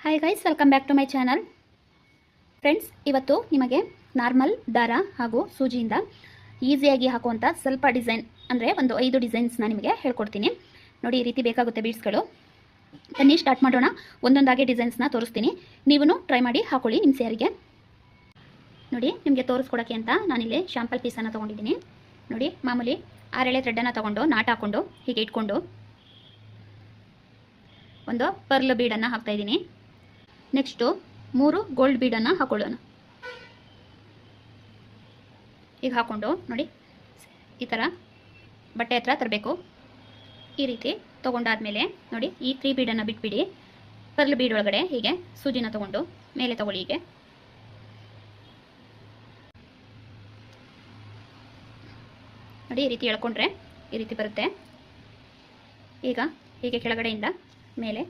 Hi guys welcome back to my channel friends ಇವತ್ತು ನಿಮಗೆ normal ದಾರ ಹಾಗೂ ಸೂಜಿಯಿಂದ ಈಸಿಯಾಗಿ ಹಾಕುವಂಥ ಸ್ವಲ್ಪ ಡಿಸೈನ್ ಅಂದರೆ ಒಂದು ಐದು ಡಿಸೈನ್ಸ್ನ ನಿಮಗೆ ಹೇಳ್ಕೊಡ್ತೀನಿ. ನೋಡಿ, ಈ ರೀತಿ ಬೇಕಾಗುತ್ತೆ ಬೀಡ್ಸ್ಗಳು ಬನ್ನಿ ಸ್ಟಾರ್ಟ್ ಮಾಡೋಣ. ಒಂದೊಂದಾಗಿ ಡಿಸೈನ್ಸ್ನ ತೋರಿಸ್ತೀನಿ. ನೀವೂ ಟ್ರೈ ಮಾಡಿ ಹಾಕೊಳ್ಳಿ ನಿಮ್ಮ ಸೇರಿಗೆ. ನೋಡಿ, ನಿಮಗೆ ತೋರಿಸ್ಕೊಡೋಕ್ಕೆ ಅಂತ ನಾನಿಲ್ಲಿ ಶ್ಯಾಂಪಲ್ ಪೀಸನ್ನು ತೊಗೊಂಡಿದ್ದೀನಿ. ನೋಡಿ, ಮಾಮೂಲಿ ಆರೆಳೆ ಥ್ರೆಡ್ಡನ್ನು ತೊಗೊಂಡು, ನಾಟ್ ಹಾಕ್ಕೊಂಡು ಹೀಗೆ ಇಟ್ಕೊಂಡು ಒಂದು ಪರ್ಲ್ ಬೀಡನ್ನು ಹಾಕ್ತಾಯಿದ್ದೀನಿ ನೆಕ್ಸ್ಟು ಮೂರು ಗೋಲ್ಡ್ ಬೀಡನ್ನು ಹಾಕೊಳ್ಳೋಣ. ಈಗ ಹಾಕ್ಕೊಂಡು ನೋಡಿ. ಈ ಥರ ಬಟ್ಟೆ ಹತ್ರ ತರಬೇಕು. ಈ ರೀತಿ ತೊಗೊಂಡಾದಮೇಲೆ ನೋಡಿ, ಈ ತ್ರೀ ಬೀಡನ್ನು ಬಿಟ್ಬಿಡಿ. ಪರ್ಲ್ ಬೀಡ್ ಒಳಗಡೆ ಹೀಗೆ ಸೂಜಿನ ತೊಗೊಂಡು ಮೇಲೆ ತಗೊಳ್ಳಿ ಹೀಗೆ. ನೋಡಿ, ಈ ರೀತಿ ಎಳ್ಕೊಂಡ್ರೆ ಈ ರೀತಿ ಬರುತ್ತೆ. ಈಗ ಹೀಗೆ ಕೆಳಗಡೆಯಿಂದ ಮೇಲೆ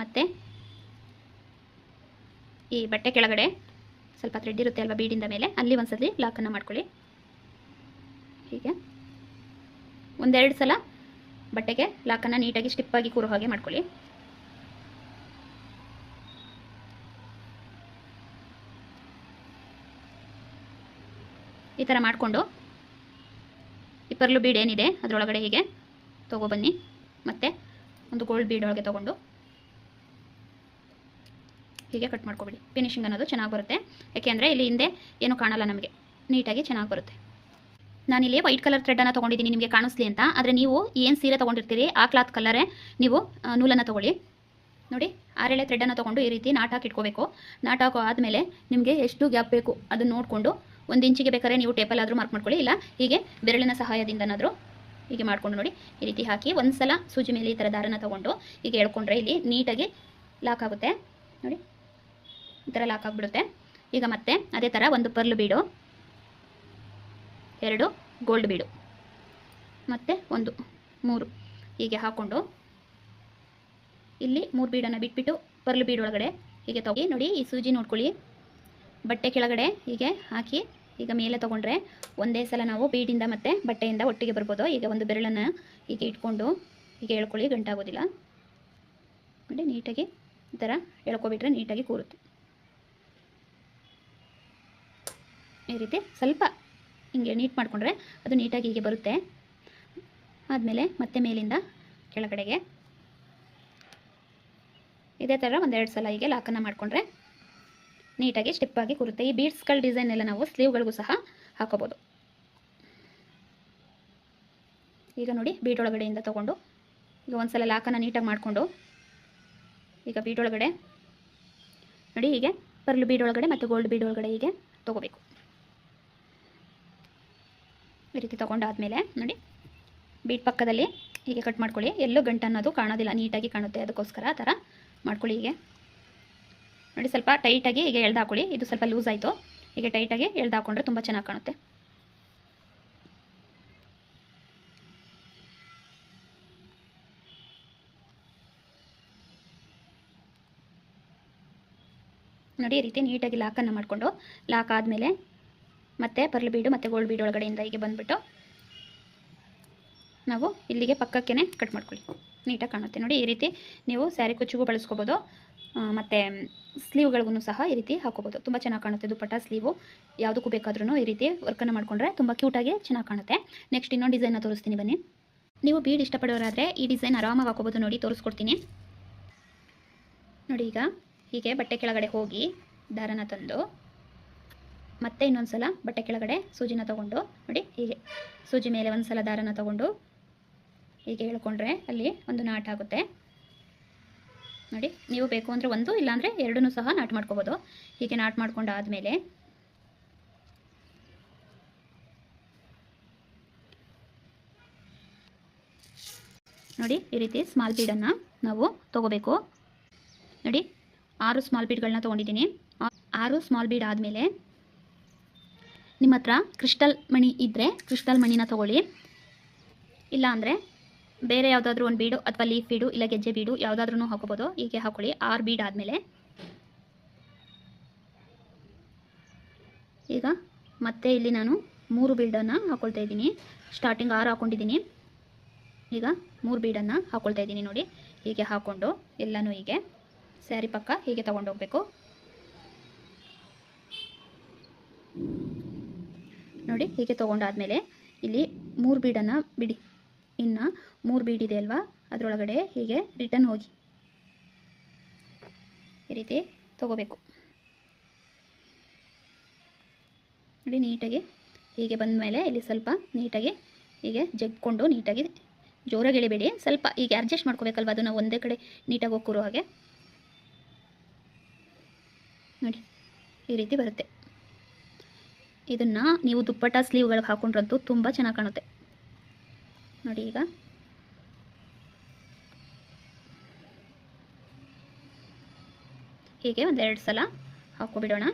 ಮತ್ತೆ ಈ ಬಟ್ಟೆ ಕೆಳಗಡೆ ಸ್ವಲ್ಪ ಥ್ರೆಡ್ ಇರುತ್ತೆ ಅಲ್ವಾ ಬೀಡಿಂದ ಮೇಲೆ? ಅಲ್ಲಿ ಒಂದ್ಸತಿ ಲಾಕನ್ನು ಮಾಡ್ಕೊಳ್ಳಿ. ಹೀಗೆ. ಒಂದೆರಡು ಸಲ ಬಟ್ಟೆಗೆ ಲಾಕನ್ನು ನೀಟಾಗಿ ಸ್ಟಿಪ್ಪಾಗಿ ಕೂರೋ ಹಾಗೆ ಮಾಡ್ಕೊಳ್ಳಿ. ಈ ಥರ ಮಾಡಿಕೊಂಡು ಇಪ್ಪರ್ಲು ಬೀಡ್ ಏನಿದೆ ಅದರೊಳಗಡೆ ಹೀಗೆ ತೊಗೊಬನ್ನಿ ಮತ್ತು ಒಂದು ಗೋಲ್ಡ್ ಬೀಡ್ ತೊಗೊಂಡು ಹೀಗೆ ಕಟ್ ಮಾಡ್ಕೊಬಿಡಿ. ಫಿನಿಶಿಂಗ್ ಅನ್ನೋದು ಚೆನ್ನಾಗಿ ಬರುತ್ತೆ. ಯಾಕೆಂದರೆ ಇಲ್ಲಿ ಹಿಂದೆ ಏನು ಕಾಣಲ್ಲ ನಮಗೆ. ನೀಟಾಗಿ ಚೆನ್ನಾಗಿ ಬರುತ್ತೆ. ನಾನಿಲ್ಲಿ ವೈಟ್ ಕಲರ್ ಥ್ರೆಡನ್ನು ತೊಗೊಂಡಿದ್ದೀನಿ, ನಿಮಗೆ ಕಾಣಿಸ್ಲಿ ಅಂತ. ಆದರೆ ನೀವು ಏನು ಸೀರೆ ತೊಗೊಂಡಿರ್ತೀರಿ, ಆ ಕ್ಲಾತ್ ಕಲರೇ ನೀವು ನೂಲನ್ನು ತೊಗೊಳ್ಳಿ. ನೋಡಿ, ಆರೆಳೆ ಥ್ರೆಡನ್ನು ತೊಗೊಂಡು ಈ ರೀತಿ ನಾಟ್ ಇಟ್ಕೋಬೇಕು. ನಾಟ್ ಹಾಕೋ ಆದಮೇಲೆ ನಿಮಗೆ ಎಷ್ಟು ಗ್ಯಾಪ್ ಬೇಕು ಅದನ್ನು ನೋಡಿಕೊಂಡು ಒಂದು ಇಂಚಿಗೆ ಬೇಕಾದ್ರೆ ನೀವು ಟೇಪಲ್ ಆದರೂ ಮಾರ್ಕ್ ಮಾಡ್ಕೊಳ್ಳಿ. ಇಲ್ಲ, ಹೀಗೆ ಬೆರಳಿನ ಸಹಾಯದಿಂದನಾದರೂ ಹೀಗೆ ಮಾಡಿಕೊಂಡು ನೋಡಿ. ಈ ರೀತಿ ಹಾಕಿ ಒಂದು ಸಲ ಸೂಜಿ ಮೇಲೆ ಈ ಥರ ದಾರನ ತೊಗೊಂಡು ಹೀಗೆ ಎಳ್ಕೊಂಡ್ರೆ ಇಲ್ಲಿ ನೀಟಾಗಿ ಲಾಕ್ ಆಗುತ್ತೆ. ನೋಡಿ. ಈ ಥರ ಲಾಕ್ ಆಗಿಬಿಡುತ್ತೆ ಈಗ ಮತ್ತೆ ಅದೇ ಥರ ಒಂದು ಪರ್ಲ್ ಬೀಡು. ಎರಡು ಗೋಲ್ಡ್ ಬೀಡು. ಮತ್ತು ಒಂದು, ಮೂರು. ಹೀಗೆ ಹಾಕ್ಕೊಂಡು ಇಲ್ಲಿ ಮೂರು ಬೀಡನ್ನು ಬಿಟ್ಬಿಟ್ಟು ಪರ್ಲ್ ಬೀಡ್ ಒಳಗಡೆ ಹೀಗೆ ತೊಗೊಳ್ಳಿ ನೋಡಿ, ಈ ಸೂಜಿ ನೋಡ್ಕೊಳ್ಳಿ. ಬಟ್ಟೆ ಕೆಳಗಡೆ ಹೀಗೆ ಹಾಕಿ ಈಗ ಮೇಲೆ ತೊಗೊಂಡ್ರೆ ಒಂದೇ ಸಲ ನಾವು ಬೀಡಿಂದ ಮತ್ತು ಬಟ್ಟೆಯಿಂದ ಒಟ್ಟಿಗೆ ಬರ್ಬೋದು. ಈಗ ಒಂದು ಬೆರಳನ್ನು ಹೀಗೆ ಇಟ್ಕೊಂಡು ಹೀಗೆ ಎಳ್ಕೊಳ್ಳಿ, ಗಂಟಾಗೋದಿಲ್ಲ. ನೋಡಿ, ನೀಟಾಗಿ ಈ ಥರ ಎಳ್ಕೊಬಿಟ್ರೆ ನೀಟಾಗಿ ಕೂರುತ್ತೆ. ಈ ರೀತಿ ಸ್ವಲ್ಪ ಹಿಂಗೆ ನೀಟ್ ಮಾಡಿಕೊಂಡ್ರೆ ಅದು ನೀಟಾಗಿ ಹೀಗೆ ಬರುತ್ತೆ. ಆದಮೇಲೆ ಮತ್ತೆ ಮೇಲಿಂದ ಕೆಳಗಡೆಗೆ ಇದೇ ಥರ ಒಂದೆರಡು ಸಲ ಹೀಗೆ ಲಾಕನ್ನು ಮಾಡಿಕೊಂಡ್ರೆ ನೀಟಾಗಿ ಸ್ಟಿಪ್ಪಾಗಿ ಕೂರುತ್ತೆ. ಈ ಬೀಡ್ಸ್ಗಳ ಡಿಸೈನ್ ಎಲ್ಲ ನಾವು ಸ್ಲೀವ್ಗಳಿಗೂ ಸಹ ಹಾಕೋಬೋದು. ಈಗ ನೋಡಿ ಬೀಟ್ ಒಳಗಡೆಯಿಂದ ತೊಗೊಂಡು ಈಗ ಒಂದು ಸಲ ಲಾಕನ್ನು ನೀಟಾಗಿ ಮಾಡಿಕೊಂಡು ಈಗ ಬೀಟ್ ಒಳಗಡೆ ನೋಡಿ ಹೀಗೆ ಪರ್ಲು ಬೀಡ್ ಒಳಗಡೆ ಮತ್ತು ಗೋಲ್ಡ್ ಬೀಡ್ ಒಳಗಡೆ ಹೀಗೆ ತೊಗೋಬೇಕು. ಈ ರೀತಿ ತೊಗೊಂಡಾದ್ಮೇಲೆ ನೋಡಿ, ಬೀಟ್ ಪಕ್ಕದಲ್ಲಿ ಹೀಗೆ ಕಟ್ ಮಾಡ್ಕೊಳ್ಳಿ. ಎಲ್ಲೋ ಗಂಟು ಅನ್ನೋದು ಕಾಣೋದಿಲ್ಲ, ನೀಟಾಗಿ ಕಾಣುತ್ತೆ ಅದಕ್ಕೋಸ್ಕರ ಆ ಥರ ಮಾಡ್ಕೊಳ್ಳಿ ಹೀಗೆ. ನೋಡಿ, ಸ್ವಲ್ಪ ಟೈಟಾಗಿ ಹೀಗೆ ಎಳ್ದು ಹಾಕೊಳ್ಳಿ ಇದು ಸ್ವಲ್ಪ ಲೂಸ್ ಆಯಿತು. ಹೀಗೆ ಟೈಟಾಗಿ ಎಳ್ದು ಹಾಕೊಂಡ್ರೆ ತುಂಬ ಚೆನ್ನಾಗಿ ಕಾಣುತ್ತೆ. ನೋಡಿ, ಈ ರೀತಿ ನೀಟಾಗಿ ಲಾಕನ್ನು ಮಾಡಿಕೊಂಡು, ಲಾಕ್ ಆದಮೇಲೆ ಮತ್ತೆ ಪರ್ಲ್ ಬೀಡು ಮತ್ತು ಗೋಲ್ಡ್ ಬೀಡು ಒಳಗಡೆಯಿಂದ ಹೀಗೆ ಬಂದುಬಿಟ್ಟು ನಾವು ಇಲ್ಲಿಗೆ ಪಕ್ಕಕ್ಕೇ ಕಟ್ ಮಾಡ್ಕೊಳ್ಳಿ. ನೀಟಾಗಿ ಕಾಣುತ್ತೆ. ನೋಡಿ, ಈ ರೀತಿ ನೀವು ಸ್ಯಾರಿ ಕುಚ್ಚಿಗೂ ಬಳಸ್ಕೋಬೋದು. ಮತ್ತು ಸ್ಲೀವ್ಗಳಿಗೂ ಸಹ ಈ ರೀತಿ ಹಾಕೋಬೋದು ತುಂಬ ಚೆನ್ನಾಗಿ ಕಾಣುತ್ತೆ ದುಪ್ಪಟ್ಟ ಸ್ಲೀವು. ಯಾವುದಕ್ಕೂ ಬೇಕಾದ್ರೂ ಈ ರೀತಿ ವರ್ಕನ್ನು ಮಾಡಿಕೊಂಡ್ರೆ ತುಂಬ ಕ್ಯೂಟಾಗಿ ಚೆನ್ನಾಗಿ ಕಾಣುತ್ತೆ. ನೆಕ್ಸ್ಟ್ ಇನ್ನೊಂದು ಡಿಸೈನ್ನ ತೋರಿಸ್ತೀನಿ ಬನ್ನಿ. ನೀವು ಬೀಡ್ ಇಷ್ಟಪಡೋರಾದರೆ ಈ ಡಿಸೈನ್ ಆರಾಮಾಗಿ ಹಾಕೋಬೋದು ನೋಡಿ, ತೋರಿಸ್ಕೊಡ್ತೀನಿ. ನೋಡಿ ಈಗ ಹೀಗೆ ಬಟ್ಟೆ ಕೆಳಗಡೆ ಹೋಗಿ ದಾರನ ತಂದು ಮತ್ತೆ ಇನ್ನೊಂದು ಸಲ ಬಟ್ಟೆ ಕೆಳಗಡೆ ಸೂಜಿನ ತಗೊಂಡು, ನೋಡಿ ಹೀಗೆ ಸೂಜಿ ಮೇಲೆ ಒಂದು ಸಲ ದಾರನ ತಗೊಂಡು ಹೀಗೆ ಹೇಳ್ಕೊಂಡ್ರೆ ಅಲ್ಲಿ ಒಂದು ನಾಟ್ ಆಗುತ್ತೆ. ನೋಡಿ, ನೀವು ಬೇಕು ಅಂದರೆ ಒಂದು, ಇಲ್ಲಾಂದರೆ ಎರಡನ್ನೂ ಸಹ ನಾಟ್ ಮಾಡ್ಕೋಬೋದು. ಹೀಗೆ ನಾಟ್ ಮಾಡ್ಕೊಂಡು ಆದಮೇಲೆ ನೋಡಿ, ಈ ರೀತಿ ಸ್ಮಾಲ್ ಬೀಡನ್ನು ನಾವು ತಗೋಬೇಕು. ನೋಡಿ, ಆರು ಸ್ಮಾಲ್ ಬೀಡ್ಗಳನ್ನ ತೊಗೊಂಡಿದ್ದೀನಿ. ಆರು ಸ್ಮಾಲ್ ಬೀಡ್ ಆದಮೇಲೆ ನಿಮ್ಮ ಹತ್ರ ಕ್ರಿಸ್ಟಲ್ ಮಣಿ ಇದ್ದರೆ ಕ್ರಿಸ್ಟಲ್ ಮಣಿನ ತೊಗೊಳ್ಳಿ. ಇಲ್ಲ ಅಂದರೆ ಬೇರೆ ಯಾವುದಾದ್ರೂ ಒಂದು ಬೀಡು ಅಥವಾ ಲೀಫ್ ಬೀಡು ಇಲ್ಲ ಗೆಜ್ಜೆ ಬೀಡು ಯಾವುದಾದ್ರೂ ಹಾಕೋಬೋದು. ಹೀಗೆ ಹಾಕೊಳ್ಳಿ. ಆರು ಬೀಡ್ ಆದಮೇಲೆ. ಈಗ ಮತ್ತೆ ಇಲ್ಲಿ ನಾನು ಮೂರು ಬೀಡನ್ನು ಹಾಕ್ಕೊಳ್ತಾ ಇದ್ದೀನಿ. ಸ್ಟಾರ್ಟಿಂಗ್ ಆರು ಹಾಕ್ಕೊಂಡಿದ್ದೀನಿ ಈಗ ಮೂರು ಬೀಡನ್ನು ಹಾಕ್ಕೊಳ್ತಾ ಇದ್ದೀನಿ ನೋಡಿ. ಹೀಗೆ ಹಾಕ್ಕೊಂಡು ಎಲ್ಲನೂ ಹೀಗೆ. ಸ್ಯಾರಿ ಪಕ್ಕ ಹೀಗೆ ತೊಗೊಂಡೋಗ್ಬೇಕು ನೋಡಿ ಹೀಗೆ ತೊಗೊಂಡಾದಮೇಲೆ ಇಲ್ಲಿ ಮೂರು ಬೀಡನ್ನು ಬಿಡಿ. ಇನ್ನು ಮೂರು ಬೀಡಿದೆ ಅಲ್ವಾ? ಅದರೊಳಗಡೆ ಹೀಗೆ ರಿಟರ್ನ್ ಹೋಗಿ. ಈ ರೀತಿ ತಗೋಬೇಕು. ನೋಡಿ ನೀಟಾಗಿ ಹೀಗೆ ಬಂದ ಮೇಲೆ ಇಲ್ಲಿ ಸ್ವಲ್ಪ ನೀಟಾಗಿ ಹೀಗೆ ಜಗ್ಕೊಂಡು ನೀಟಾಗಿ ಜೋರಾಗಿ ಎಳಿಬೇಡಿ ಸ್ವಲ್ಪ ಈಗ ಅಡ್ಜಸ್ಟ್ ಮಾಡ್ಕೋಬೇಕಲ್ವ? ಅದನ್ನು ಒಂದೇ ಕಡೆ ನೀಟಾಗಿ ಹೋಗಿ ಹಾಗೆ. ನೋಡಿ, ಈ ರೀತಿ ಬರುತ್ತೆ. ಇದನ್ನು ನೀವು ದುಪ್ಪಟ್ಟ ಸ್ಲೀವ್ಗಳಿಗೆ ಹಾಕೊಂಡ್ರಂತೂ ತುಂಬ ಚೆನ್ನಾಗಿ ಕಾಣುತ್ತೆ. ನೋಡಿ ಈಗ. ಹೀಗೆ ಒಂದೆರಡು ಸಲ ಹಾಕ್ಕೊಬಿಡೋಣ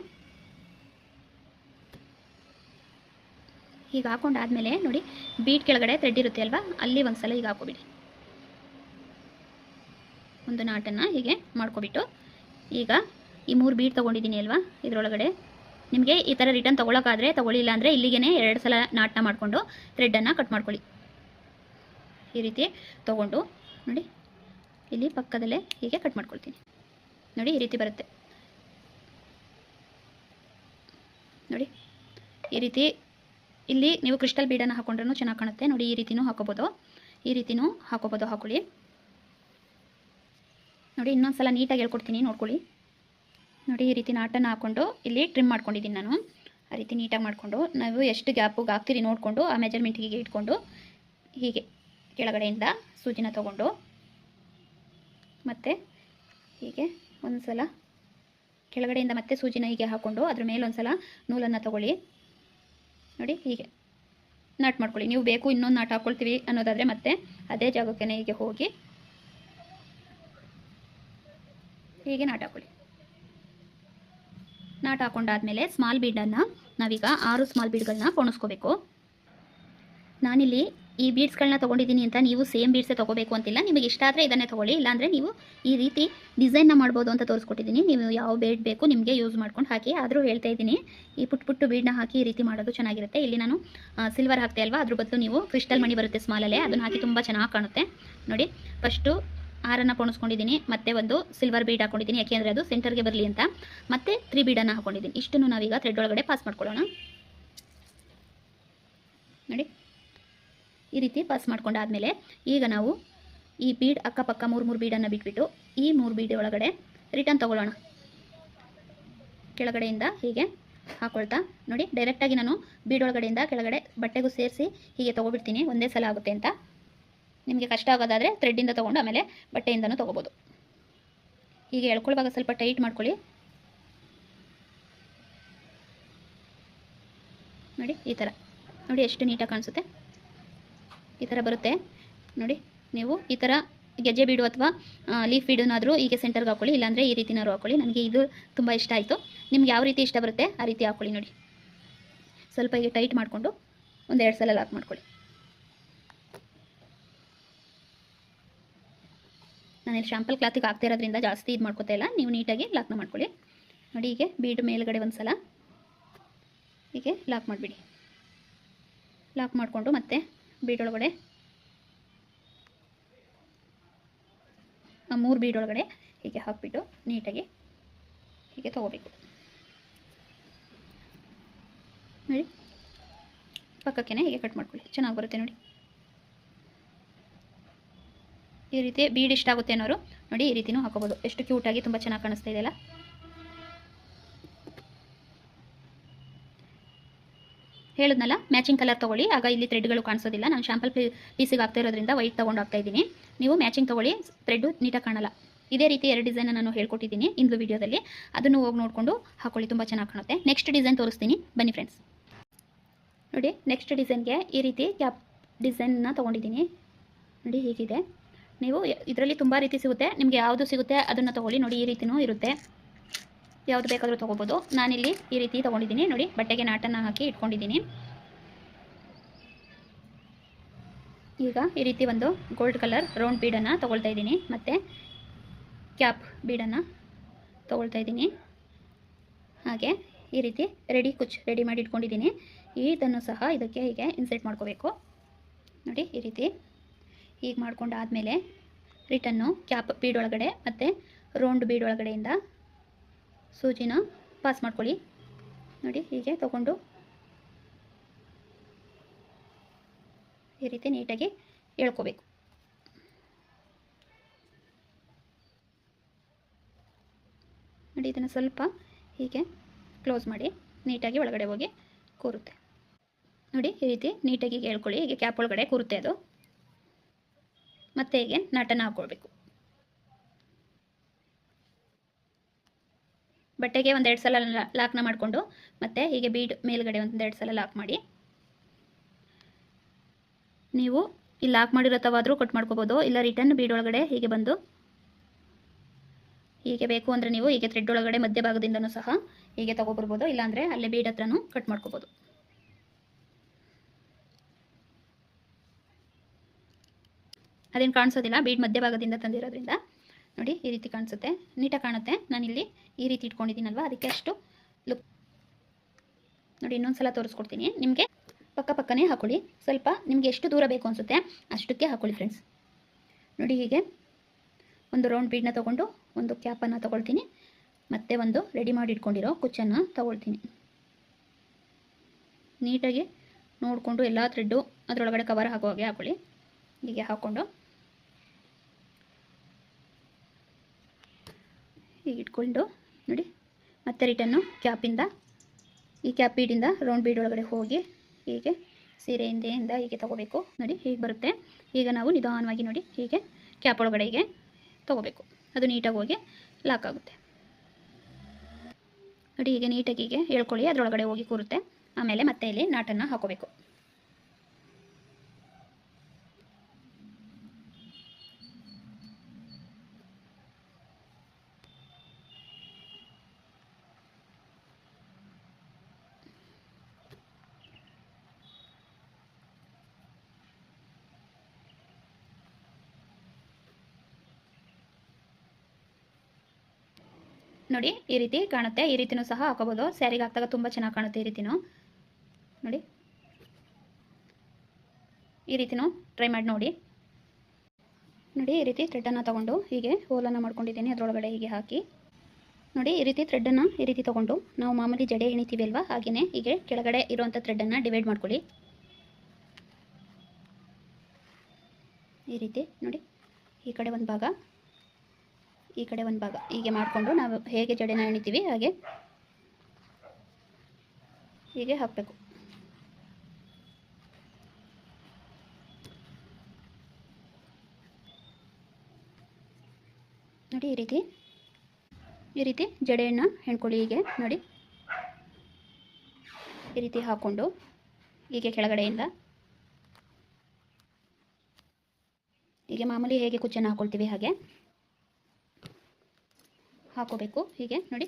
ಹೀಗೆ ಹಾಕೊಂಡಾದ್ಮೇಲೆ ನೋಡಿ ಬೀಟ್ ಕೆಳಗಡೆ ಥ್ರೆಡ್ ಇರುತ್ತೆ ಅಲ್ವಾ? ಅಲ್ಲಿ ಒಂದು ಸಲ ಈಗ ಹಾಕ್ಕೊಬಿಡಿ. ಒಂದು ನಾಟನ್ನು ಹೀಗೆ ಮಾಡ್ಕೊಬಿಟ್ಟು ಈಗ ಈ ಮೂರು ಬೀಟ್ ತೊಗೊಂಡಿದ್ದೀನಿ ಅಲ್ವಾ ಇದರೊಳಗಡೆ? ನಿಮಗೆ ಈ ಥರ ರಿಟರ್ನ್ ತೊಗೊಳಕ್ಕಾದ್ರೆ ತೊಗೊಳ್ಳಿಲ್ಲ ಅಂದರೆ ಇಲ್ಲಿಗೆ ಎರಡು ಸಲ ನಾಟನ ಮಾಡಿಕೊಂಡು ಥ್ರೆಡ್ಡನ್ನು ಕಟ್ ಮಾಡ್ಕೊಳ್ಳಿ. ಈ ರೀತಿ ತೊಗೊಂಡು ನೋಡಿ, ಇಲ್ಲಿ ಪಕ್ಕದಲ್ಲೇ ಹೀಗೆ ಕಟ್ ಮಾಡ್ಕೊಳ್ತೀನಿ. ನೋಡಿ, ಈ ರೀತಿ ಬರುತ್ತೆ. ನೋಡಿ, ಈ ರೀತಿ ಇಲ್ಲಿ ನೀವು ಕ್ರಿಸ್ಟಲ್ ಬೀಡನ್ನು ಹಾಕೊಂಡ್ರೂ ಚೆನ್ನಾಗಿ ಕಾಣುತ್ತೆ. ನೋಡಿ, ಈ ರೀತಿಯೂ ಹಾಕೋಬೋದು. ಈ ರೀತಿನೂ ಹಾಕೋಬೋದು, ಹಾಕೊಳ್ಳಿ. ನೋಡಿ ಇನ್ನೊಂದು ಸಲ ನೀಟಾಗಿ ಹೇಳ್ಕೊಡ್ತೀನಿ, ನೋಡ್ಕೊಳ್ಳಿ. ನೋಡಿ, ಈ ರೀತಿ ನಾಟನ್ನು ಹಾಕ್ಕೊಂಡು ಇಲ್ಲಿ ಟ್ರಿಮ್ ಮಾಡ್ಕೊಂಡಿದ್ದೀನಿ ನಾನು. ಆ ರೀತಿ ನೀಟಾಗಿ ಮಾಡಿಕೊಂಡು, ನಾವು ಎಷ್ಟು ಗ್ಯಾಪಿಗೆ ಹಾಕ್ತೀರಿ ನೋಡಿಕೊಂಡು, ಆ ಮೆಜರ್ಮೆಂಟಿಗೆ ಇಟ್ಕೊಂಡು, ಹೀಗೆ ಕೆಳಗಡೆಯಿಂದ ಸೂಜಿನ ತಗೊಂಡು, ಮತ್ತು ಹೀಗೆ ಒಂದು ಸಲ ಕೆಳಗಡೆಯಿಂದ ಮತ್ತೆ ಸೂಜಿನ ಹೀಗೆ ಹಾಕ್ಕೊಂಡು ಅದ್ರ ಮೇಲೆ ಒಂದು ಸಲ ನೂಲನ್ನು ತಗೊಳ್ಳಿ. ನೋಡಿ, ಹೀಗೆ ನಾಟ್ ಮಾಡ್ಕೊಳ್ಳಿ. ನೀವು ಬೇಕು ಇನ್ನೊಂದು ನಾಟ್ ಹಾಕ್ಕೊಳ್ತೀವಿ ಅನ್ನೋದಾದರೆ ಮತ್ತೆ ಅದೇ ಜಾಗಕ್ಕೆ ಹೀಗೆ ಹೋಗಿ ಹೀಗೆ ನಾಟ್ ಹಾಕ್ಕೊಳ್ಳಿ. ನಾಟ್ ಹಾಕೊಂಡಾದ್ಮೇಲೆ ಸ್ಮಾಲ್ ಬೀಡನ್ನು ನಾವೀಗ ಆರು ಸ್ಮಾಲ್ ಬೀಡ್ಗಳನ್ನ ಪೋಣಿಸ್ಕೋಬೇಕು. ನಾನಿಲ್ಲಿ ಈ ಬೀಡ್ಸ್ಗಳನ್ನ ತೊಗೊಂಡಿದ್ದೀನಿ ಅಂತ ನೀವು ಸೇಮ್ ಬೀಡ್ಸೇ ತೊಗೋಬೇಕು ಅಂತಿಲ್ಲ. ನಿಮಗೆ ಇಷ್ಟ ಆದರೆ ಇದನ್ನೇ ತೊಗೊಳ್ಳಿ, ಇಲ್ಲಾಂದರೆ ನೀವು ಈ ರೀತಿ ಡಿಸೈನ್ನ ಮಾಡ್ಬೋದು ಅಂತ ತೋರಿಸ್ಕೊಟ್ಟಿದ್ದೀನಿ. ನೀವು ಯಾವ ಬೇಡ್ ಬೇಕು ನಿಮಗೆ ಯೂಸ್ ಮಾಡ್ಕೊಂಡು ಹಾಕಿ, ಆದರೂ ಹೇಳ್ತಾ ಇದ್ದೀನಿ, ಈ ಪುಟ್ ಪುಟ್ಟು ಬೀಡನ್ನ ಹಾಕಿ ಈ ರೀತಿ ಮಾಡೋದು ಚೆನ್ನಾಗಿರುತ್ತೆ. ಇಲ್ಲಿ ನಾನು ಸಿಲ್ವರ್ ಹಾಕ್ತೆ ಅಲ್ವಾ? ಅದ್ರ ಬದಲು ನೀವು ಕ್ರಿಸ್ಟಲ್ ಮಣಿ ಬರುತ್ತೆ ಸ್ಮಾಲಲ್ಲೇ ಅದನ್ನು ಹಾಕಿ ತುಂಬ ಚೆನ್ನಾಗಿ ಕಾಣುತ್ತೆ. ನೋಡಿ ಫಸ್ಟು ಆರನ್ನು ಪೋಣಿಸ್ಕೊಂಡಿದ್ದೀನಿ ಮತ್ತೆ ಒಂದು ಸಿಲ್ವರ್ ಬೀಡ್ ಹಾಕೊಂಡಿದ್ದೀನಿ. ಯಾಕೆಂದರೆ ಅದು ಸೆಂಟರ್ಗೆ ಬರಲಿ ಅಂತ. ಮತ್ತೆ ತ್ರೀ ಬೀಡನ್ನು ಹಾಕೊಂಡಿದ್ದೀನಿ. ಇಷ್ಟನ್ನು ನಾವೀಗ ಥ್ರೆಡ್ ಒಳಗಡೆ ಪಾಸ್ ಮಾಡ್ಕೊಳ್ಳೋಣ. ನೋಡಿ. ಈ ರೀತಿ ಪಾಸ್ ಮಾಡ್ಕೊಂಡಾದಮೇಲೆ ಈಗ ನಾವು ಈ ಬೀಡ್ ಅಕ್ಕಪಕ್ಕ ಮೂರು ಮೂರು ಬೀಡನ್ನು ಬಿಟ್ಬಿಟ್ಟು ಈ ಮೂರು ಬೀಡ್ ಒಳಗಡೆ ರಿಟರ್ನ್ ತೊಗೊಳ್ಳೋಣ. ಕೆಳಗಡೆಯಿಂದ ಹೀಗೆ ಹಾಕೊಳ್ತಾ. ನೋಡಿ ಡೈರೆಕ್ಟಾಗಿ ನಾನು ಬೀಡ್ ಒಳಗಡೆಯಿಂದ ಕೆಳಗಡೆ ಬಟ್ಟೆಗೂ ಸೇರಿಸಿ ಹೀಗೆ ತೊಗೊಬಿಡ್ತೀನಿ. ಒಂದೇ ಸಲ ಆಗುತ್ತೆ ಅಂತ. ನಿಮಗೆ ಕಷ್ಟ ಆಗೋದಾದರೆ ಥ್ರೆಡ್ಡಿಂದ ತೊಗೊಂಡು ಆಮೇಲೆ ಬಟ್ಟೆಯಿಂದನೂ ತೊಗೋಬೋದು. ಹೀಗೆ ಎಳ್ಕೊಳ್ಳುವಾಗ ಸ್ವಲ್ಪ ಟೈಟ್ ಮಾಡ್ಕೊಳ್ಳಿ. ನೋಡಿ, ಈ ಥರ ನೋಡಿ ಎಷ್ಟು ನೀಟಾಗಿ ಕಾಣಿಸುತ್ತೆ. ಈ ಥರ ಬರುತ್ತೆ. ನೋಡಿ, ನೀವು ಈ ಥರ ಗೆಜ್ಜೆ ಬೀಡು ಅಥವಾ ಲೀಫ್ ಬೀಡುನಾದರೂ ಹೀಗೆ ಸೆಂಟರ್ಗೆ ಹಾಕೊಳ್ಳಿ. ಇಲ್ಲಾಂದರೆ ಈ ರೀತಿನಾದ್ರು ಹಾಕೊಳ್ಳಿ. ನನಗೆ ಇದು ತುಂಬ ಇಷ್ಟ ಆಯಿತು. ನಿಮ್ಗೆ ಯಾವ ರೀತಿ ಇಷ್ಟ ಬರುತ್ತೆ ಆ ರೀತಿ ಹಾಕೊಳ್ಳಿ ನೋಡಿ. ಸ್ವಲ್ಪ ಹೀಗೆ ಟೈಟ್ ಮಾಡಿಕೊಂಡು ಒಂದು ಎರಡು ಸಲ ಲಾಕ್ ಮಾಡ್ಕೊಳ್ಳಿ. ನಾನಿಲ್ಲಿ ಶಾಂಪಲ್ ಕ್ಲಾತಿಗೆ ಹಾಕ್ತಾ ಇರೋದ್ರಿಂದ ಜಾಸ್ತಿ ಇದು ಮಾಡ್ಕೋತಾ ಇಲ್ಲ. ನೀವು ನೀಟಾಗಿ ಲಾಕ್ನ ಮಾಡ್ಕೊಳ್ಳಿ. ನೋಡಿ ಹೀಗೆ ಬೀಡ್ ಮೇಲ್ಗಡೆ ಒಂದು ಸಲ ಹೀಗೆ ಲಾಕ್ ಮಾಡಿಬಿಡಿ. ಲಾಕ್ ಮಾಡಿಕೊಂಡು ಮತ್ತೆ ಬೀಡೊಳಗಡೆ ಮೂರು ಬೀಡೊಳಗಡೆ ಹೀಗೆ ಹಾಕ್ಬಿಟ್ಟು ನೀಟಾಗಿ ಹೀಗೆ ತೊಗೋಬೇಕು. ನೋಡಿ ಪಕ್ಕಕ್ಕೆ ಹೀಗೆ ಕಟ್ ಮಾಡ್ಕೊಳ್ಳಿ. ಚೆನ್ನಾಗಿ ಬರುತ್ತೆ ನೋಡಿ. ಈ ರೀತಿ ಬೀಡ್ ಇಷ್ಟ ಆಗುತ್ತೆ ಅನ್ನೋರು ನೋಡಿ ಈ ರೀತಿನೂ ಹಾಕೋಬೋದು. ಎಷ್ಟು ಕ್ಯೂಟಾಗಿ ತುಂಬ ಚೆನ್ನಾಗಿ ಕಾಣಿಸ್ತಾ ಇದೆಯಲ್ಲ ಹೇಳಿದ್ನಲ್ಲ ಮ್ಯಾಚಿಂಗ್ ಕಲರ್ ತೊಗೊಳ್ಳಿ. ಆಗ ಇಲ್ಲಿ ಥ್ರೆಡ್ಗಳು ಕಾಣಿಸೋದಿಲ್ಲ. ನಾನು ಶಾಂಪಲ್ ಪೀಸಿಗೆ ಆಗ್ತಾ ಇರೋದ್ರಿಂದ ವೈಟ್ ತೊಗೊಂಡು ಆಗ್ತಾ ಇದ್ದೀನಿ. ನೀವು ಮ್ಯಾಚಿಂಗ್ ತೊಗೊಳ್ಳಿ ಥ್ರೆಡ್ಡು ನೀಟಾಗಿ ಕಾಣಲ್ಲ. ಇದೇ ರೀತಿ ಎರಡು ಡಿಸೈನ್ ನಾನು ಹೇಳ್ಕೊಟ್ಟಿದ್ದೀನಿ ಇಂದು ವಿಡಿಯೋದಲ್ಲಿ. ಅದನ್ನು ಹೋಗಿ ನೋಡಿಕೊಂಡು ಹಾಕೊಳ್ಳಿ, ತುಂಬ ಚೆನ್ನಾಗಿ ಕಾಣುತ್ತೆ. ನೆಕ್ಸ್ಟ್ ಡಿಸೈನ್ ತೋರಿಸ್ತೀನಿ. ಬನ್ನಿ ಫ್ರೆಂಡ್ಸ್ ನೋಡಿ ನೆಕ್ಸ್ಟ್ ಡಿಸೈನ್ಗೆ ಈ ರೀತಿ ಕ್ಯಾಪ್ ಡಿಸೈನ್ನ ತೊಗೊಂಡಿದ್ದೀನಿ. ನೋಡಿ, ಹೀಗಿದೆ. ನೀವು ಇದರಲ್ಲಿ ತುಂಬ ರೀತಿ ಸಿಗುತ್ತೆ. ನಿಮಗೆ ಯಾವುದು ಸಿಗುತ್ತೆ ಅದನ್ನು ತೊಗೊಳ್ಳಿ. ನೋಡಿ, ಈ ರೀತಿಯೂ ಇರುತ್ತೆ. ಯಾವುದು ಬೇಕಾದರೂ ತೊಗೋಬೋದು. ನಾನಿಲ್ಲಿ ಈ ರೀತಿ ತೊಗೊಂಡಿದ್ದೀನಿ. ನೋಡಿ, ಬಟ್ಟೆಗೆ ನಾಟನ್ನು ಹಾಕಿ ಇಟ್ಕೊಂಡಿದ್ದೀನಿ. ಈಗ ಈ ರೀತಿ ಒಂದು ಗೋಲ್ಡ್ ಕಲರ್ ರೌಂಡ್ ಬೀಡನ್ನು ತೊಗೊಳ್ತಾ ಇದ್ದೀನಿ. ಮತ್ತು ಕ್ಯಾಪ್ ಬೀಡನ್ನು ತೊಗೊಳ್ತಾ ಇದ್ದೀನಿ. ಹಾಗೆ ಈ ರೀತಿ ರೆಡಿ ಕುಚ್ ರೆಡಿ ಮಾಡಿ ಇಟ್ಕೊಂಡಿದ್ದೀನಿ. ಇದನ್ನು ಸಹ ಇದಕ್ಕೆ ಹೀಗೆ ಇನ್ಸರ್ಟ್ ಮಾಡ್ಕೋಬೇಕು. ನೋಡಿ, ಈ ರೀತಿ. ಹೀಗೆ ಮಾಡ್ಕೊಂಡು ಆದಮೇಲೆ ರಿಟನ್ನು ಕ್ಯಾಪ್ ಬೀಡ್ ಒಳಗಡೆ ಮತ್ತು ರೌಂಡ್ ಬೀಡ್ ಒಳಗಡೆಯಿಂದ ಸೂಜಿನ ಪಾಸ್ ಮಾಡ್ಕೊಳ್ಳಿ. ನೋಡಿ, ಹೀಗೆ ತಗೊಂಡು ಈ ರೀತಿ ನೀಟಾಗಿ ಎಳ್ಕೋಬೇಕು. ನೋಡಿ, ಇದನ್ನು ಸ್ವಲ್ಪ ಹೀಗೆ ಕ್ಲೋಸ್ ಮಾಡಿ ನೀಟಾಗಿ ಒಳಗಡೆ ಹೋಗಿ ಕೂರುತ್ತೆ. ನೋಡಿ, ಈ ರೀತಿ ನೀಟಾಗಿ ಹೇಳ್ಕೊಳ್ಳಿ ಹೀಗೆ ಕ್ಯಾಪ್ ಒಳಗಡೆ ಕೂರುತ್ತೆ ಅದು. ಮತ್ತೆ ಹೇಗೆ ನಟನ ಹಾಕ್ಕೊಳ್ಬೇಕು ಬಟ್ಟೆಗೆ ಒಂದೆರಡು ಸಲ ಲಾಕ್ನ ಮಾಡಿಕೊಂಡು, ಮತ್ತೆ ಹೀಗೆ ಬೀಡ್ ಮೇಲ್ಗಡೆ ಒಂದೆರಡು ಸಲ ಲಾಕ್ ಮಾಡಿ. ನೀವು ಈ ಲಾಕ್ ಮಾಡಿರೋ ತವಾದರೂ ಕಟ್ ಮಾಡ್ಕೋಬೋದು, ಇಲ್ಲ ರಿಟರ್ನ್ ಬೀಡ್ ಒಳಗಡೆ ಹೀಗೆ ಬಂದು. ಹೀಗೆ ಬೇಕು ಅಂದರೆ ನೀವು ಹೀಗೆ ಥ್ರೆಡ್ ಒಳಗಡೆ ಮಧ್ಯಭಾಗದಿಂದನೂ ಸಹ ಹೀಗೆ ತಗೊಬರ್ಬೋದು, ಇಲ್ಲಾಂದರೆ ಅಲ್ಲೇ ಬೀಡ್ ಹತ್ರನೂ ಕಟ್ ಮಾಡ್ಕೋಬೋದು. ಅದೇನು ಕಾಣಿಸೋದಿಲ್ಲ ಬೀಡ್ ಮಧ್ಯಭಾಗದಿಂದ ತಂದಿರೋದ್ರಿಂದ. ನೋಡಿ, ಈ ರೀತಿ ಕಾಣಿಸುತ್ತೆ. ನೀಟಾಗಿ ಕಾಣುತ್ತೆ. ನಾನಿಲ್ಲಿ ಈ ರೀತಿ ಇಟ್ಕೊಂಡಿದ್ದೀನಲ್ವ? ಅದಕ್ಕೆ ಅಷ್ಟು ಲುಕ್ ನೋಡಿ ಇನ್ನೊಂದು ಸಲ ತೋರಿಸ್ಕೊಡ್ತೀನಿ. ನಿಮಗೆ ಪಕ್ಕ ಪಕ್ಕನೇ ಹಾಕೊಳ್ಳಿ. ಸ್ವಲ್ಪ ನಿಮಗೆ ಎಷ್ಟು ದೂರ ಬೇಕು ಅನಿಸುತ್ತೆ, ಅಷ್ಟಕ್ಕೆ ಹಾಕೊಳ್ಳಿ ಫ್ರೆಂಡ್ಸ್ ನೋಡಿ, ಹೀಗೆ ಒಂದು ರೌಂಡ್ ಬೀಡನ್ನ ತೊಗೊಂಡು ಒಂದು ಕ್ಯಾಪನ್ನು ತೊಗೊಳ್ತೀನಿ. ಮತ್ತೆ ಒಂದು ರೆಡಿ ಮಾಡಿ ಇಟ್ಕೊಂಡಿರೋ ಕುಚ್ಚನ್ನು ತೊಗೊಳ್ತೀನಿ. ನೀಟಾಗಿ ನೋಡಿಕೊಂಡು ಎಲ್ಲ ಥ್ರೆಡ್ಡು ಅದರೊಳಗಡೆ ಕವರ್ ಹಾಕೋ ಹಾಗೆ ಹಾಕೊಳ್ಳಿ. ಹೀಗೆ ಹಾಕ್ಕೊಂಡು ಹೀಗೆ ಇಟ್ಕೊಂಡು ನೋಡಿ, ಮತ್ತೆ ರಿಟನ್ನು ಕ್ಯಾಪಿಂದ ಈ ಕ್ಯಾಪ್ ಬೀಡಿಂದ ರೌಂಡ್ ಬೀಡ್ ಒಳಗಡೆ ಹೋಗಿ ಹೀಗೆ ಸೀರೆಯಿಂದ ಹೀಗೆ ತಗೋಬೇಕು. ನೋಡಿ, ಹೀಗೆ ಬರುತ್ತೆ. ಈಗ ನಾವು ನಿಧಾನವಾಗಿ ನೋಡಿ, ಹೀಗೆ ಕ್ಯಾಪ್ ಒಳಗಡೆಗೆ ಹೀಗೆ ತಗೋಬೇಕು. ಅದು ನೀಟಾಗಿ ಹೋಗಿ ಲಾಕ್ ಆಗುತ್ತೆ. ನೋಡಿ, ಹೀಗೆ ನೀಟಾಗಿ ಹೀಗೆ ಹೇಳ್ಕೊಳ್ಳಿ ಅದರೊಳಗಡೆ ಹೋಗಿ ಕೂರುತ್ತೆ. ಆಮೇಲೆ ಮತ್ತೆ ಇಲ್ಲಿ ನಾಟನ್ನು ಹಾಕೋಬೇಕು. ನೋಡಿ, ಈ ರೀತಿ ಕಾಣುತ್ತೆ. ಈ ರೀತಿನೂ ಸಹ ಹಾಕೋಬೋದು. ಸ್ಯಾರಿಗೆ ಹಾಕಿದಾಗ ತುಂಬ ಚೆನ್ನಾಗಿ ಕಾಣುತ್ತೆ ಈ ರೀತಿನೂ. ನೋಡಿ. ಈ ರೀತಿನೂ ಟ್ರೈ ಮಾಡಿ ನೋಡಿ. ನೋಡಿ, ಈ ರೀತಿ ಥ್ರೆಡ್ಡನ್ನು ತೊಗೊಂಡು ಹೀಗೆ ಹೋಲನ್ನು ಮಾಡ್ಕೊಂಡಿದ್ದೀನಿ ಅದರೊಳಗಡೆ ಹೀಗೆ ಹಾಕಿ. ನೋಡಿ, ಈ ರೀತಿ ಥ್ರೆಡ್ಡನ್ನು ಈ ರೀತಿ ತೊಗೊಂಡು ನಾವು ಮಾಮೂಲಿ ಜಡೆ ಎಣಿತೀವಿ ಅಲ್ವಾ ಹಾಗೆಯೇ ಹೀಗೆ ಕೆಳಗಡೆ ಇರುವಂಥ ಥ್ರೆಡ್ಡನ್ನು ಡಿವೈಡ್ ಮಾಡ್ಕೊಳ್ಳಿ. ಈ ರೀತಿ ನೋಡಿ, ಈ ಕಡೆ ಒಂದು ಭಾಗ. ಈ ಕಡೆ ಒಂದು ಭಾಗ ಹೀಗೆ ಮಾಡಿಕೊಂಡು ನಾವು ಹೇಗೆ ಜಡೆನ ಎಣಿತೀವಿ ಹಾಗೆ ಹೀಗೆ ಹಾಕಬೇಕು. ನೋಡಿ ಈ ರೀತಿ ಈ ರೀತಿ ಜಡೆಯನ್ನು ಹೆಣ್ಕೊಳ್ಳಿ ಹೀಗೆ, ನೋಡಿ. ಈ ರೀತಿ ಹಾಕ್ಕೊಂಡು ಹೀಗೆ ಕೆಳಗಡೆಯಿಂದ. ಹೀಗೆ ಮಾಮೂಲಿ ಹೇಗೆ ಕುಚ್ಚನ್ನು ಹಾಕ್ಕೊಳ್ತೀವಿ ಹಾಗೆ. ಹಾಕೋಬೇಕು ಹೀಗೆ ನೋಡಿ.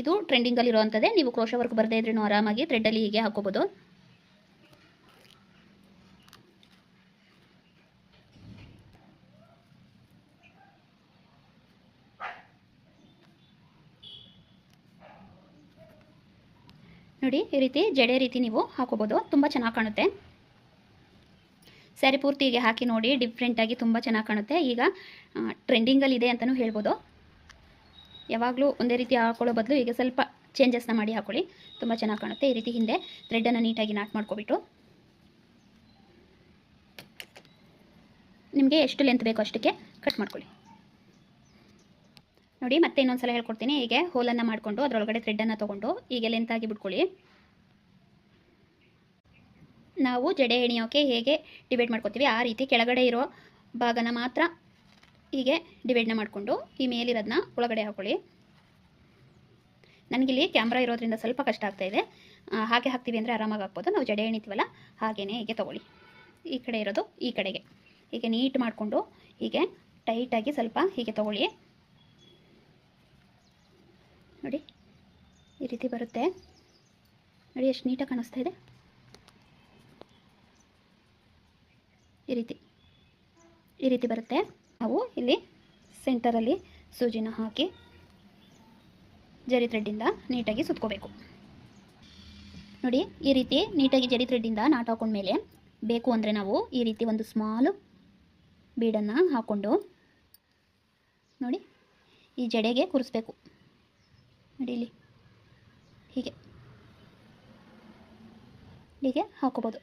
ಇದು ಟ್ರೆಂಡಿಂಗಲ್ಲಿ ಇರುವಂಥದ್ದೇ ನೀವು ಕ್ರೋಶ ವರ್ಕ್ ಬರದೇ ಇದ್ರೂ ಆರಾಮಾಗಿ ಥ್ರೆಡ್ಡಲ್ಲಿ ಹೀಗೆ ಹಾಕೋಬೋದು. ನೋಡಿ, ಈ ರೀತಿ ಜಡೆ ರೀತಿ ನೀವು ಹಾಕೋಬೋದು. ತುಂಬ ಚೆನ್ನಾಗಿ ಕಾಣುತ್ತೆ. ಸ್ಯಾರಿ ಪೂರ್ತಿ ಹೀಗೆ ಹಾಕಿ ನೋಡಿ ಡಿಫ್ರೆಂಟಾಗಿ ತುಂಬ ಚೆನ್ನಾಗಿ ಕಾಣುತ್ತೆ. ಈಗ ಟ್ರೆಂಡಿಂಗಲ್ಲಿ ಇದೆ ಅಂತಲೂ ಹೇಳ್ಬೋದು. ಯಾವಾಗಲೂ ಒಂದೇ ರೀತಿ ಹಾಕೊಳ್ಳೋ ಬದಲು ಈಗ ಸ್ವಲ್ಪ ಚೇಂಜಸ್ನ ಮಾಡಿ ಹಾಕೊಳ್ಳಿ. ತುಂಬ ಚೆನ್ನಾಗಿ ಕಾಣುತ್ತೆ. ಈ ರೀತಿ ಹಿಂದೆ ಥ್ರೆಡ್ಡನ್ನು ನೀಟಾಗಿ ನಾಟ್ ಮಾಡ್ಕೊಬಿಟ್ಟು. ನಿಮಗೆ ಎಷ್ಟು ಲೆಂತ್ ಬೇಕೋ ಅಷ್ಟಕ್ಕೆ ಕಟ್ ಮಾಡ್ಕೊಳ್ಳಿ. ನೋಡಿ, ಮತ್ತೆ ಇನ್ನೊಂದು ಸಲ ಹೇಳ್ಕೊಡ್ತೀನಿ. ಹೀಗೆ ಹೋಲನ್ನು ಮಾಡಿಕೊಂಡು ಅದರೊಳಗಡೆ ಥ್ರೆಡ್ಡನ್ನು ತೊಗೊಂಡು ಹೀಗೆ ಆಗಿ ಬಿಟ್ಕೊಳ್ಳಿ. ನಾವು ಜಡೆ ಹೆಣಿಯೋಕೆ ಹೇಗೆ ಡಿವೈಡ್ ಮಾಡ್ಕೊತೀವಿ, ಆ ರೀತಿ ಕೆಳಗಡೆ ಇರೋ ಭಾಗನ ಮಾತ್ರ ಹೀಗೆ ಡಿವೈಡ್ನ ಮಾಡಿಕೊಂಡು ಈ ಮೇಲಿರೋದನ್ನ ಒಳಗಡೆ ಹಾಕೊಳ್ಳಿ. ನನಗಿಲ್ಲಿ ಕ್ಯಾಮ್ರಾ ಇರೋದ್ರಿಂದ ಸ್ವಲ್ಪ ಕಷ್ಟ ಆಗ್ತಾ ಇದೆ. ಹಾಗೆ ಹಾಕ್ತೀವಿ ಅಂದರೆ ಆರಾಮಾಗಿ ಹಾಕ್ಬೋದು. ನಾವು ಜಡೆ ಎಣಿತೀವಲ್ಲ ಹಾಗೆಯೇ ಹೀಗೆ ತೊಗೊಳ್ಳಿ. ಈ ಕಡೆ ಇರೋದು ಈ ಕಡೆಗೆ. ಹೀಗೆ ನೀಟ್ ಮಾಡಿಕೊಂಡು ಹೀಗೆ ಟೈಟಾಗಿ ಸ್ವಲ್ಪ ಹೀಗೆ ತೊಗೊಳ್ಳಿ. ನೋಡಿ, ಈ ರೀತಿ ಬರುತ್ತೆ. ನೋಡಿ, ಎಷ್ಟು ನೀಟಾಗಿ ಕಾಣಿಸ್ತಾ ಇದೆ. ಈ ರೀತಿ. ಈ ರೀತಿ ಬರುತ್ತೆ. ನಾವು ಇಲ್ಲಿ ಸೆಂಟರಲ್ಲಿ ಸೂಜಿನ ಹಾಕಿ ಜರಿ ಥ್ರೆಡ್ಡಿಂದ ನೀಟಾಗಿ ಸುತ್ಕೋಬೇಕು. ನೋಡಿ, ಈ ರೀತಿ ನೀಟಾಗಿ ಜರಿ ಥ್ರೆಡ್ಡಿಂದ ನಾಟ್ ಹಾಕೊಂಡ್ಮೇಲೆ ಬೇಕು ಅಂದರೆ ನಾವು ಈ ರೀತಿ ಒಂದು ಸ್ಮಾಲ್ ಬೀಡನ್ನು ಹಾಕ್ಕೊಂಡು ನೋಡಿ, ಈ ಜಡೆಗೆ ಕುರಿಸ್ಬೇಕು. ನೋಡಿ ಇಲ್ಲಿ. ಹೀಗೆ. ಹೀಗೆ ಹಾಕೋಬೋದು.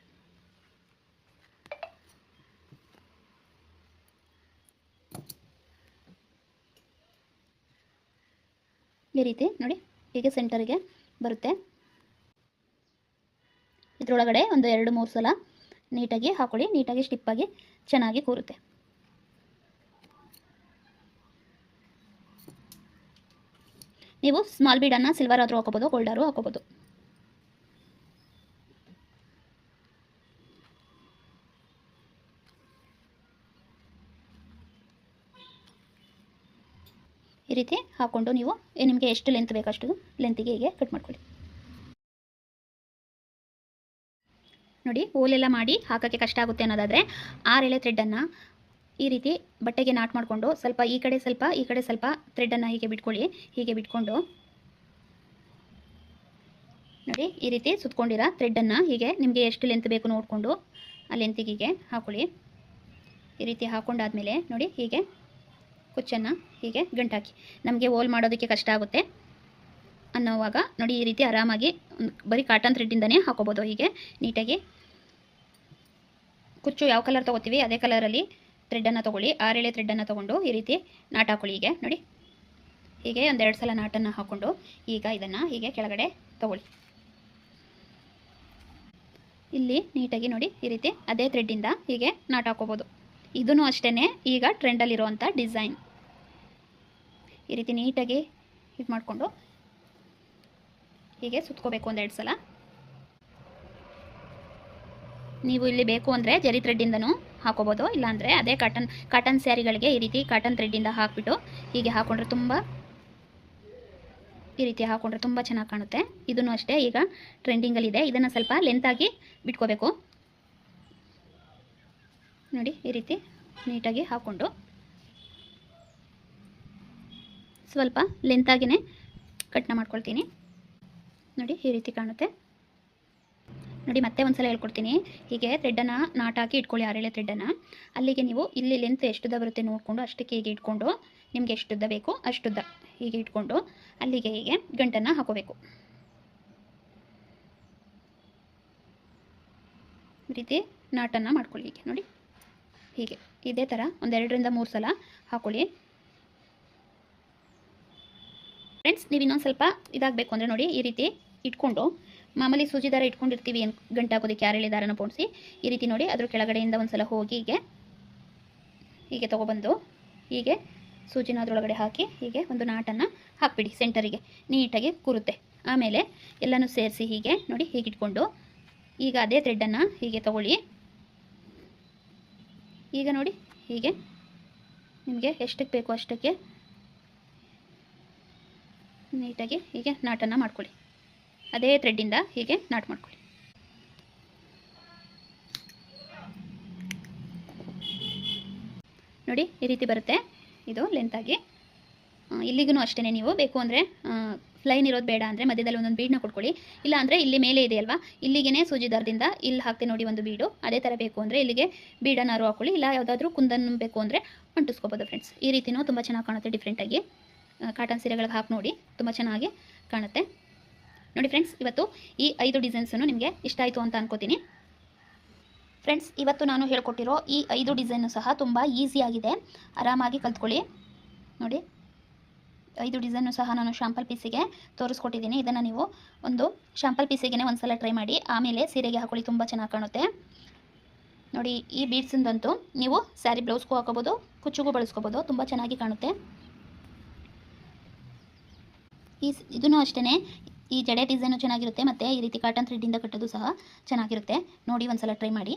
ಈ ರೀತಿ ನೋಡಿ ಹೀಗೆ ಸೆಂಟರಿಗೆ ಬರುತ್ತೆ. ಇದರೊಳಗಡೆ ಒಂದು ಎರಡು ಮೂರು ಸಲ ನೀಟಾಗಿ ಹಾಕೊಳ್ಳಿ, ನೀಟಾಗಿ ಸ್ಟಿಪ್ಪಾಗಿ ಚೆನ್ನಾಗಿ ಕೂರುತ್ತೆ. ನೀವು ಸ್ಮಾಲ್ ಬೀಡನ್ನು ಸಿಲ್ವರ್ ಆದರೂ ಹಾಕೋಬೋದು ಗೋಲ್ಡಾರು ಹಾಕೋಬೋದು. ಈ ರೀತಿ ಹಾಕ್ಕೊಂಡು ನೀವು ನಿಮಗೆ ಎಷ್ಟು ಲೆಂತ್ ಬೇಕಷ್ಟು ಲೆಂತಿಗೆ ಹೀಗೆ ಕಟ್ ಮಾಡ್ಕೊಳ್ಳಿ. ನೋಡಿ ಓಲೆಲ್ಲ ಮಾಡಿ ಹಾಕೋಕ್ಕೆ ಕಷ್ಟ ಆಗುತ್ತೆ ಅನ್ನೋದಾದರೆ ಆರೆಳೆ ಥ್ರೆಡ್ಡನ್ನು ಈ ರೀತಿ ಬಟ್ಟೆಗೆ ನಾಟ್ ಮಾಡಿಕೊಂಡು ಸ್ವಲ್ಪ ಈ ಕಡೆ ಸ್ವಲ್ಪ, ಈ ಕಡೆ ಸ್ವಲ್ಪ ಥ್ರೆಡ್ಡನ್ನು ಹೀಗೆ ಬಿಟ್ಕೊಳ್ಳಿ, ಹೀಗೆ ಬಿಟ್ಕೊಂಡು. ನೋಡಿ, ಈ ರೀತಿ ಸುತ್ಕೊಂಡಿರೋ ಥ್ರೆಡ್ಡನ್ನು ಹೀಗೆ ನಿಮಗೆ ಎಷ್ಟು ಲೆಂತ್ ಬೇಕು ನೋಡಿಕೊಂಡು ಆ ಲೆಂತಿಗೆ ಹಾಕೊಳ್ಳಿ. ಈ ರೀತಿ ಹಾಕೊಂಡಾದ್ಮೇಲೆ ನೋಡಿ, ಹೀಗೆ ಕುಚ್ಚನ್ನು ಹೀಗೆ ಗಂಟಾಕಿ. ನಮಗೆ ಹೋಲ್ ಮಾಡೋದಕ್ಕೆ ಕಷ್ಟ ಆಗುತ್ತೆ. ಅನ್ನೋವಾಗ ನೋಡಿ ಈ ರೀತಿ ಆರಾಮಾಗಿ ಬರೀ ಕಾಟನ್ ಥ್ರೆಡ್ಡಿಂದನೇ ಹಾಕೋಬೋದು ಹೀಗೆ ನೀಟಾಗಿ. ಕುಚ್ಚು ಯಾವ ಕಲರ್ ತೊಗೋತೀವಿ? ಅದೇ ಕಲರಲ್ಲಿ ಥ್ರೆಡ್ಡನ್ನು ತೊಗೊಳ್ಳಿ. ಆರೆಳೆ ಥ್ರೆಡ್ಡನ್ನು ತೊಗೊಂಡು ಈ ರೀತಿ ನಾಟ್ ಹಾಕೊಳ್ಳಿ ಹೀಗೆ. ನೋಡಿ. ಹೀಗೆ ಒಂದೆರಡು ಸಲ ನಾಟನ್ನು ಹಾಕ್ಕೊಂಡು ಈಗ ಇದನ್ನು ಹೀಗೆ ಕೆಳಗಡೆ ತೊಗೊಳ್ಳಿ. ಇಲ್ಲಿ ನೀಟಾಗಿ ನೋಡಿ ಈ ರೀತಿ ಅದೇ ಥ್ರೆಡ್ಡಿಂದ ಹೀಗೆ ನಾಟ್ ಹಾಕೋಬೋದು. ಇದೂ ಅಷ್ಟೇ ಈಗ ಟ್ರೆಂಡಲ್ಲಿರುವಂಥ ಡಿಸೈನ್. ಈ ರೀತಿ ನೀಟಾಗಿ ಇದು ಮಾಡಿಕೊಂಡು ಹೀಗೆ ಸುತ್ಕೋಬೇಕು ಒಂದೆರಡು ಸಲ. ನೀವು ಇಲ್ಲಿ ಬೇಕು ಅಂದರೆ ಜರಿ ಥ್ರೆಡ್ಡಿಂದನೂ ಹಾಕೋಬೋದು, ಇಲ್ಲಾಂದರೆ ಅದೇ ಕಾಟನ್ ಕಾಟನ್ ಸ್ಯಾರಿಗಳಿಗೆ ಈ ರೀತಿ ಕಾಟನ್ ಥ್ರೆಡ್ಡಿಂದ ಹಾಕ್ಬಿಟ್ಟು ಹೀಗೆ ಹಾಕೊಂಡ್ರೆ ತುಂಬ ಈ ರೀತಿ ಹಾಕೊಂಡ್ರೆ ತುಂಬ ಚೆನ್ನಾಗಿ ಕಾಣುತ್ತೆ. ಇದನ್ನು ಅಷ್ಟೇ ಈಗ ಟ್ರೆಂಡಿಂಗಲ್ಲಿದೆ ಇದನ್ನು ಸ್ವಲ್ಪ ಲೆಂತಾಗಿ ಬಿಟ್ಕೋಬೇಕು. ನೋಡಿ, ಈ ರೀತಿ ನೀಟಾಗಿ ಹಾಕ್ಕೊಂಡು. ಸ್ವಲ್ಪ ಲೆಂತಾಗಿಯೇ ಕಟ್ನ ಮಾಡ್ಕೊಳ್ತೀನಿ. ನೋಡಿ, ಈ ರೀತಿ ಕಾಣುತ್ತೆ. ನೋಡಿ, ಮತ್ತೆ ಒಂದ್ಸಲ ಹೇಳ್ಕೊಡ್ತೀನಿ. ಹೀಗೆ ಥ್ರೆಡ್ಡನ್ನು ನಾಟ್ ಹಾಕಿ ಇಟ್ಕೊಳ್ಳಿ, ಆರೇಳೆ ಥ್ರೆಡ್ಡನ್ನು ಅಲ್ಲಿಗೆ ನೀವು ಇಲ್ಲಿ ಲೆಂತ್ ಎಷ್ಟುದ್ದ ಬರುತ್ತೆ ನೋಡಿಕೊಂಡು, ಅಷ್ಟಕ್ಕೆ ಹೀಗೆ ಇಟ್ಕೊಂಡು, ನಿಮಗೆ ಎಷ್ಟುದ್ದ ಬೇಕು, ಅಷ್ಟುದ್ದ ಹೀಗೆ ಇಟ್ಕೊಂಡು, ಅಲ್ಲಿಗೆ ಹೀಗೆ ಗಂಟನ್ನು ಹಾಕೋಬೇಕು. ರೀತಿ ನಾಟನ್ನು ಮಾಡ್ಕೊಳ್ಳಿ ನೋಡಿ. ಹೀಗೆ, ಇದೇ ಥರ ಒಂದೆರಡರಿಂದ ಮೂರು ಸಲ ಹಾಕೊಳ್ಳಿ. ಫ್ರೆಂಡ್ಸ್ ನೀವು ಇನ್ನೊಂದು ಸ್ವಲ್ಪ ಇದಾಗಬೇಕು ಅಂದರೆ ನೋಡಿ, ಈ ರೀತಿ ಇಟ್ಕೊಂಡು, ಮಾಮೂಲಿ ಸೂಜಿ ದಾರ ಇಟ್ಕೊಂಡಿರ್ತೀವಿ ಏನು ಗಂಟೆ ಹಾಕೋದಕ್ಕೆ ಯಾರೇಳಿ ದಾರನ ಪೋಣಿಸಿ, ಈ ರೀತಿ ನೋಡಿ ಅದ್ರ ಕೆಳಗಡೆಯಿಂದ ಒಂದು ಸಲ ಹೋಗಿ ಹೀಗೆ ಹೀಗೆ ತೊಗೊಬಂದು, ಹೀಗೆ ಸೂಜಿನ ಅದರೊಳಗಡೆ ಹಾಕಿ, ಹೀಗೆ ಒಂದು ನಾಟನ್ನು ಹಾಕ್ಬಿಡಿ ಸೆಂಟರಿಗೆ ನೀಟಾಗಿ ಕೂರುತ್ತೆ. ಆಮೇಲೆ ಎಲ್ಲನೂ ಸೇರಿಸಿ ಹೀಗೆ ನೋಡಿ ಹೀಗೆ ಇಟ್ಕೊಂಡು ಈಗ ಅದೇ ಥ್ರೆಡ್ಡನ್ನು ಹೀಗೆ ತಗೊಳ್ಳಿ. ಈಗ ನೋಡಿ, ಹೀಗೆ. ನಿಮಗೆ ಎಷ್ಟಕ್ಕೆ ಬೇಕು ಅಷ್ಟಕ್ಕೆ ನೀಟಾಗಿ ಹೀಗೆ ನಾಟನ್ನು ಮಾಡ್ಕೊಳ್ಳಿ. ಅದೇ ಥ್ರೆಡ್ಡಿಂದ ಹೀಗೆ ನಾಟ್ ಮಾಡ್ಕೊಳ್ಳಿ. ನೋಡಿ, ಈ ರೀತಿ ಬರುತ್ತೆ. ಇದು ಲೆಂತಾಗಿ ಇಲ್ಲಿಗೂ ಅಷ್ಟೇ ನೀವು ಬೇಕು ಅಂದರೆ ಫ್ಲೈನ್ ಇರೋದು ಬೇಡ ಅಂದರೆ ಮಧ್ಯದಲ್ಲಿ ಒಂದೊಂದು ಬೀಡನ್ನ ಕೊಟ್ಕೊಳ್ಳಿ. ಇಲ್ಲ ಅಂದರೆ ಇಲ್ಲಿ ಮೇಲೆ ಇದೆ ಅಲ್ವಾ? ಇಲ್ಲಿಗೆ ಸೂಜಿ ದರದಿಂದ ಇಲ್ಲಿ ಹಾಕ್ತೀನಿ ನೋಡಿ ಒಂದು ಬೀಡು ಅದೇ ಥರ ಬೇಕು ಅಂದರೆ ಇಲ್ಲಿಗೆ ಬೀಡನಾರು ಹಾಕೊಳ್ಳಿ. ಇಲ್ಲ ಯಾವುದಾದ್ರೂ ಕುಂದನ್ನು ಬೇಕು ಅಂದರೆ ಅಂಟಿಸ್ಕೋಬೋದು ಫ್ರೆಂಡ್ಸ್ ಈ ರೀತಿನೂ ತುಂಬ ಚೆನ್ನಾಗಿ ಕಾಣುತ್ತೆ ಡಿಫ್ರೆಂಟಾಗಿ ಕಾಟನ್ ಸೀರೆಗಳಿಗೆ ಹಾಕಿ ನೋಡಿ. ತುಂಬ ಚೆನ್ನಾಗಿ ಕಾಣುತ್ತೆ. ನೋಡಿ ಫ್ರೆಂಡ್ಸ್ ಇವತ್ತು ಈ ಐದು ಡಿಸೈನ್ಸನ್ನು ನಿಮಗೆ ಇಷ್ಟ ಆಯಿತು ಅಂತ ಅನ್ಕೋತೀನಿ. ಫ್ರೆಂಡ್ಸ್ ಇವತ್ತು ನಾನು ಹೇಳ್ಕೊಟ್ಟಿರೋ ಈ ಐದು ಡಿಸೈನು ಸಹ ತುಂಬ ಈಸಿಯಾಗಿದೆ ಆರಾಮಾಗಿ ಕಲ್ತ್ಕೊಳ್ಳಿ. ನೋಡಿ. ಐದು ಡಿಸೈನು ಸಹ ನಾನು ಶಾಂಪಲ್ ಪೀಸಿಗೆ ತೋರಿಸ್ಕೊಟ್ಟಿದ್ದೀನಿ. ಇದನ್ನು ನೀವು ಒಂದು ಶಾಂಪಲ್ ಪೀಸಿಗೆ ಒಂದು ಸಲ ಟ್ರೈ ಮಾಡಿ, ಆಮೇಲೆ ಸೀರೆಗೆ ಹಾಕೊಳ್ಳಿ, ತುಂಬ ಚೆನ್ನಾಗಿ ಕಾಣುತ್ತೆ. ನೋಡಿ, ಈ ಬೀಡ್ಸಿಂದಂತೂ ನೀವು ಸ್ಯಾರಿ ಬ್ಲೌಸ್ಗೂ ಹಾಕೋಬೋದು, ಕುಚ್ಚುಗೂ ಬಳಸ್ಕೋಬೋದು, ತುಂಬ ಚೆನ್ನಾಗಿ ಕಾಣುತ್ತೆ. ಈ ಇದೂ ಅಷ್ಟೇ ಈ ಜಡೆ ಡಿಸೈನು ಚೆನ್ನಾಗಿರುತ್ತೆ, ಮತ್ತು ಈ ರೀತಿ ಕಾಟನ್ ಥ್ರೆಡ್ಡಿಂದ ಕಟ್ಟೋದು ಸಹ ಚೆನ್ನಾಗಿರುತ್ತೆ. ನೋಡಿ ಒಂದು ಸಲ ಟ್ರೈ ಮಾಡಿ.